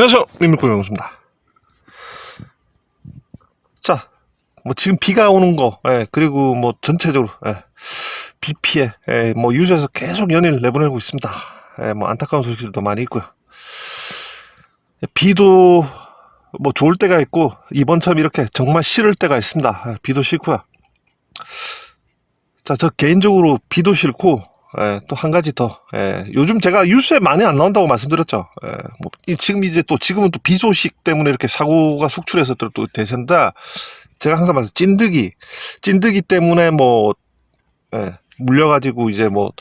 안녕하세요. 민물고명수입니다 자, 뭐 지금 비가 오는 거, 예, 그리고 뭐 전체적으로, 예, 비 피해, 예, 뭐 유주에서 계속 연일 내보내고 있습니다. 예, 뭐 안타까운 소식들도 많이 있고요. 예, 비도 뭐 좋을 때가 있고, 이번처럼 이렇게 정말 싫을 때가 있습니다. 예, 비도 싫고요. 자, 저 개인적으로 비도 싫고, 예, 또 한 가지 더, 예, 요즘 제가 뉴스에 많이 안 나온다고 말씀드렸죠. 예, 뭐, 이 지금 이제 또, 지금은 또 비 소식 때문에 이렇게 사고가 속출해서 또, 또 대세인데, 제가 항상 말씀, 찐득이, 찐득이 때문에 뭐, 예, 물려가지고 이제 뭐,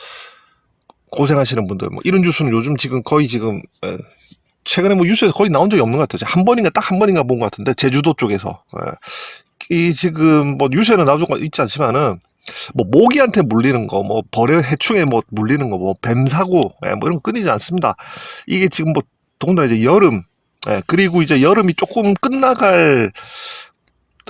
고생하시는 분들, 뭐, 이런 뉴스는 요즘 지금 거의 지금, 예, 최근에 뭐 뉴스에서 거의 나온 적이 없는 것 같아요. 한 번인가 딱 한 번인가 본 것 같은데, 제주도 쪽에서. 예. 이 지금 뭐 뉴스에는 적 있지 않지만은, 뭐 모기한테 물리는 거, 뭐 벌의 해충에 뭐 물리는 거, 뭐 뱀 사고, 예, 뭐 이런 거 끊이지 않습니다. 이게 지금 뭐 더군다나 이제 여름, 예, 그리고 이제 여름이 조금 끝나갈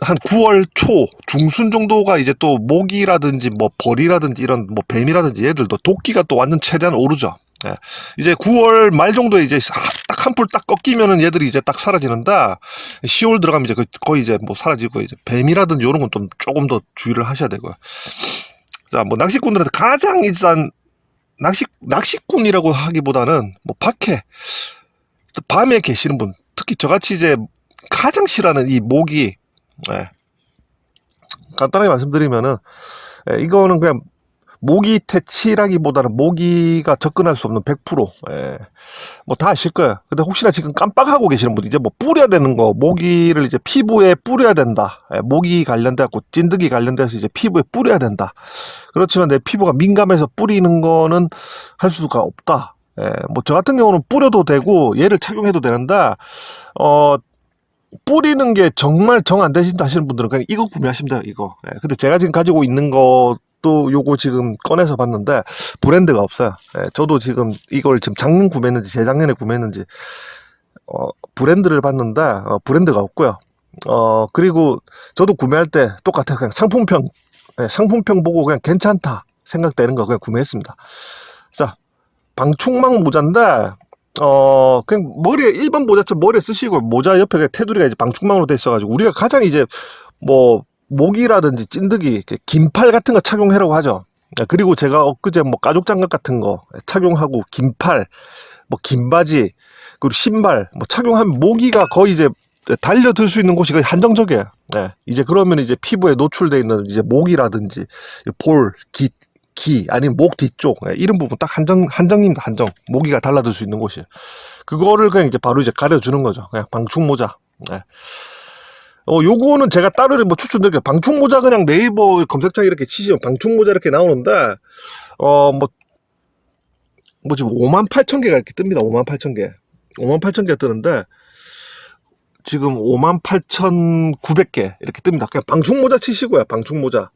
한 9월 초 중순 정도가 이제 또 모기라든지 뭐 벌이라든지 이런 뭐 뱀이라든지 얘들도 도끼가 또 완전 최대한 오르죠. 예. 이제 9월 말 정도에 이제 딱 한 풀 딱 꺾이면은 얘들이 이제 딱 사라지는데 10월 들어가면 이제 거의- 이제 뭐 사라지고 이제 뱀이라든지 이런 건 좀 조금 더 주의를 하셔야 되고요. 자, 뭐 낚시꾼들한테 가장 일단 낚시 낚시꾼이라고 하기보다는 뭐 밖에 또 밤에 계시는 분, 특히 저같이 이제 가장 싫어하는 이 모기, 예. 간단하게 말씀드리면은 예, 이거는 그냥 모기 퇴치라기보다는 모기가 접근할 수 없는 100%. 예. 뭐다 아실 거예요. 근데 혹시나 지금 깜빡하고 계시는 분들 이제 뭐 뿌려야 되는 거, 모기를 이제 피부에 뿌려야 된다. 예, 모기 관련돼 갖고 찐득이 관련돼서 이제 피부에 뿌려야 된다. 그렇지만 내 피부가 민감해서 뿌리는 거는 할 수가 없다. 예, 뭐 저 같은 경우는 뿌려도 되고 얘를 착용해도 되는데 어 뿌리는 게 정말 정 안 되신다 하시는 분들은 그냥 이거 구매하시면 돼요, 이거. 예, 근데 제가 지금 가지고 있는 것도 요거 지금 꺼내서 봤는데 브랜드가 없어요. 예, 저도 지금 이걸 지금 작년 구매했는지 재작년에 구매했는지 어, 브랜드를 봤는데 어, 브랜드가 없고요. 어, 그리고 저도 구매할 때 똑같아요. 그냥 상품평, 예, 상품평 보고 그냥 괜찮다 생각되는 거 그냥 구매했습니다. 자, 방충망 모자인데 어, 그냥 머리에, 일반 모자처럼 머리에 쓰시고, 모자 옆에 테두리가 이제 방충망으로 돼 있어가지고, 우리가 가장 이제, 뭐, 모기라든지 찐득이, 긴팔 같은 거 착용하라고 하죠. 예, 그리고 제가 엊그제 뭐 가죽 장갑 같은 거 착용하고, 긴팔, 뭐, 긴 바지, 그리고 신발, 뭐, 착용하면 모기가 거의 이제 달려들 수 있는 곳이 거의 한정적이에요. 예. 이제 그러면 이제 피부에 노출돼 있는 이제 모기라든지, 볼, 깃, 기 아니면 목 뒤쪽 예, 이런 부분 딱 한정 한정입니다 한정 모기가 달라들 수 있는 곳이 그거를 그냥 이제 바로 이제 가려주는 거죠 그냥 방충 모자 예. 어 요거는 제가 따로 뭐 추천드릴게요 방충 모자 그냥 네이버 검색창에 이렇게 치시면 방충 모자 이렇게 나오는데 어 뭐 뭐 지금 5만 8천 개가 이렇게 뜹니다 5만 8천 개 5만 8천 개가 뜨는데 지금 5만 8,900개 이렇게 뜹니다. 그냥 방충 모자 치시고요. 방충 모자.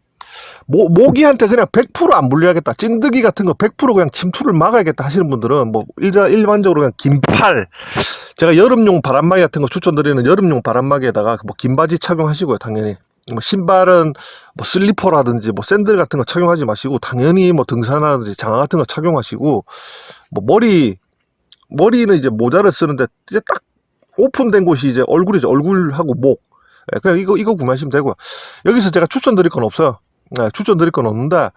모, 모기한테 그냥 100%안 물려야겠다. 찐득이 같은 거 100% 그냥 침투를 막아야겠다 하시는 분들은 뭐 일자, 일반적으로 그냥 긴 팔 제가 여름용 바람막이 같은 거 추천드리는 여름용 바람막이에다가 뭐 긴 바지 착용하시고요. 당연히 뭐 신발은 뭐 슬리퍼라든지 뭐 샌들 같은 거 착용하지 마시고 당연히 뭐 등산하든지 장화 같은 거 착용하시고 뭐 머리 머리는 이제 모자를 쓰는데 이제 딱 오픈된 곳이 이제 얼굴이죠. 얼굴하고 목. 예, 그냥 이거, 이거 구매하시면 되고요. 여기서 제가 추천드릴 건 없어요. 예, 추천드릴 건 없는데,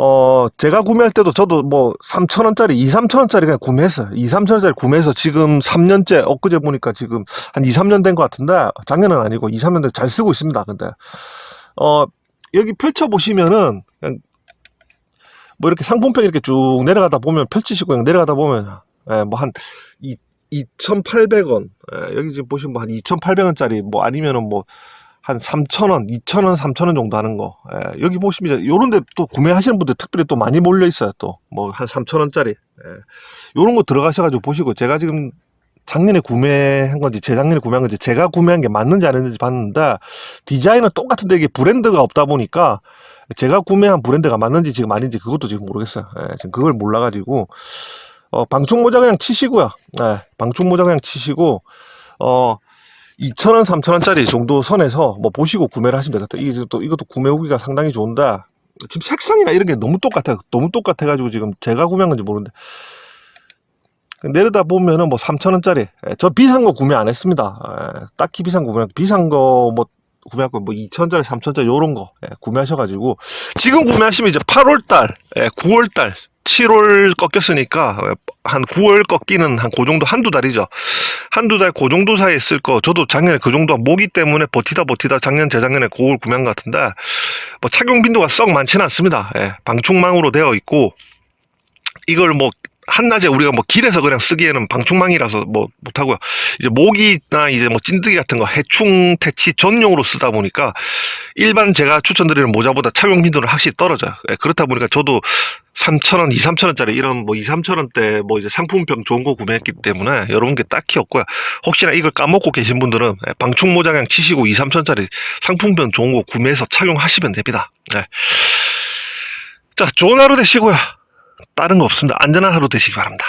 어, 제가 구매할 때도 저도 뭐 3,000원짜리, 2, 3,000원짜리 그냥 구매했어요. 2, 3,000원짜리 구매해서 지금 3년째, 엊그제 보니까 지금 한 2, 3년 된 것 같은데, 작년은 아니고 2, 3년 된잘 쓰고 있습니다. 근데, 어, 여기 펼쳐 보시면은, 그냥 뭐 이렇게 상품평 이렇게 쭉 내려가다 보면, 펼치시고 그냥 내려가다 보면, 예, 뭐한 2,800원. 예, 여기 지금 보시면 뭐 한 2,800원짜리 뭐 아니면은 뭐 한 3,000원, 2,000원, 3,000원 정도 하는 거. 예, 여기 보시면 이제 요런 데 또 구매하시는 분들 특별히 또 많이 몰려 있어요. 또 뭐 한 3,000원짜리. 예. 요런 거 들어가셔 가지고 보시고 제가 지금 작년에 구매한 건지 재작년에 구매한 건지 제가 구매한 게 맞는지 안 맞는지 봤는데 디자인은 똑같은데 이게 브랜드가 없다 보니까 제가 구매한 브랜드가 맞는지 지금 아닌지 그것도 지금 모르겠어요. 예, 지금 그걸 몰라 가지고 어, 방충 모자 그냥 치시고요. 네, 방충 모자 그냥 치시고, 어, 2,000원, 3,000원짜리 정도 선에서 뭐 보시고 구매를 하시면 되겠다. 이게 또, 이것도 구매 후기가 상당히 좋은데, 지금 색상이나 이런 게 너무 똑같아요. 너무 똑같아가지고 지금 제가 구매한 건지 모르는데, 내려다 보면은 뭐 3,000원짜리. 저 비싼 거 구매 안 했습니다. 예, 딱히 비싼 거 구매, 비싼 거 뭐, 구매할 거뭐 2,000원짜리, 3,000원짜리 요런 거 예, 구매하셔가지고 지금 구매하시면 이제 8월달, 예, 9월달, 7월 꺾였으니까 예, 한 9월 꺾이는 한 그 정도 한두 달이죠. 한두 달 그 정도 사이에 쓸 거. 저도 작년에 그 정도 모기 때문에 버티다 버티다 작년 재작년에 그걸 구매한 것 같은데 뭐 착용 빈도가 썩 많지는 않습니다. 예, 방충망으로 되어 있고 이걸 뭐 한낮에 우리가 뭐 길에서 그냥 쓰기에는 방충망이라서 뭐 못하고요. 이제 모기나 이제 뭐 찐득이 같은 거 해충 퇴치 전용으로 쓰다 보니까 일반 제가 추천드리는 모자보다 착용 빈도는 확실히 떨어져요. 예, 그렇다 보니까 저도 3,000원, 2, 3,000원짜리 이런 뭐 2, 3,000원대 뭐 이제 상품병 좋은 거 구매했기 때문에 여러분께 딱히 없고요. 혹시나 이걸 까먹고 계신 분들은 예, 방충 모자 그냥 치시고 2, 3,000원짜리 상품병 좋은 거 구매해서 착용하시면 됩니다. 네. 자, 좋은 하루 되시고요. 다른 거 없습니다. 안전한 하루 되시기 바랍니다.